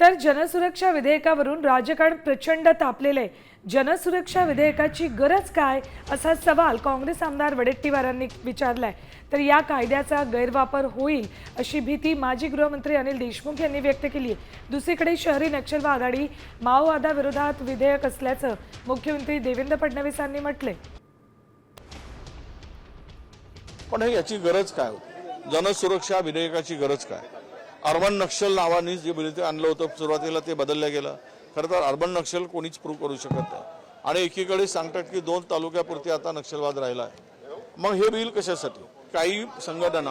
तर जनसुरक्षा विधेयकावरून राजकारण प्रचंड तापलेले जनसुरक्षा विधेयकाची गरज काय? असा सवाल काँग्रेस आमदार वडेट्टीवारांनी विचारलाय. तर या कायद्याचा गैरवापर होईल अशी भीती माजी गृहमंत्री अनिल देशमुख यांनी व्यक्त केली दुसरीकडे शहरी नक्षलवाद आणि माओवादाविरोधात विधेयक असल्याचं मुख्यमंत्री देवेंद्र फडणवीसांनी म्हटले पण याची गरज काय जनसुरक्षा विधेयकाची गरज काय? अर्बन नक्षल नावाने जे विधेयक आणलं होतं सुरुवातीला ते बदललं गेलं. खरं तर अर्बन नक्षल कोणीच प्रूव्ह करू शकत नाही. आणि एकीकडे सांगतात की दोन तालुक्यापुरती आता नक्षलवाद राहिला आहे मग हे बिल कशासाठी? काही संघटना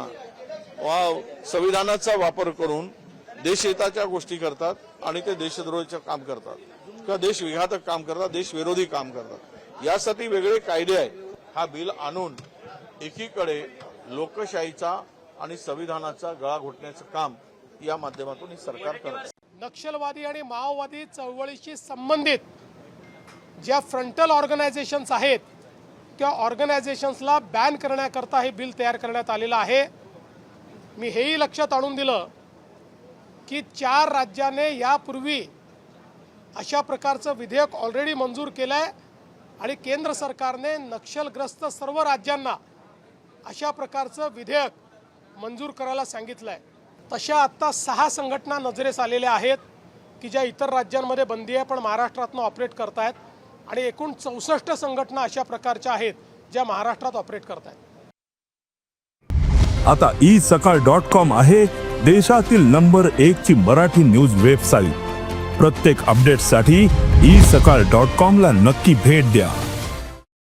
वा संविधानाचा वापर करून देशहिताच्या गोष्टी करतात आणि ते देशद्रोहीचं काम करतात. किंवा देशविघातक काम करतात देशविरोधी काम करतात. यासाठी वेगळे कायदे आहेत. हा बिल आणून एकीकडे लोकशाहीचा आणि संविधानाचा गळा घोटण्याचं काम या माध्यमातून हे सरकार करत नक्षलवादी आणि माओवादी चळवळीशी संबंधित ज्या फ्रंटल ऑर्गनायझेशन्स आहेत त्या ऑर्गनायझेशन्सला बॅन करण्याकरता हे बिल तयार करण्यात आलेलं आहे. मी हेही लक्षात आणून दिलं की चार राज्याने यापूर्वी अशा प्रकारचं विधेयक ऑलरेडी मंजूर केलं आहे आणि केंद्र सरकारने नक्षलग्रस्त सर्व राज्यांना अशा प्रकारचं विधेयक मंजूर करायला सांगितलं आहे तशा आत्ता सहा संघटना नजरेस आलेल्या आहेत की ज्या इतर राज्यांमध्ये बंदी आहे पण महाराष्ट्रातनं ऑपरेट करतायत. आणि एकूण चौसष्ट संघटना अशा प्रकारच्या आहेत ज्या महाराष्ट्रात ऑपरेट करतायत. आता ई सकाळ डॉट कॉम आहे देशातील नंबर एक ची मराठी न्यूज वेबसाईट प्रत्येक अपडेटसाठी ई सकाळ डॉट कॉम ला नक्की भेट द्या.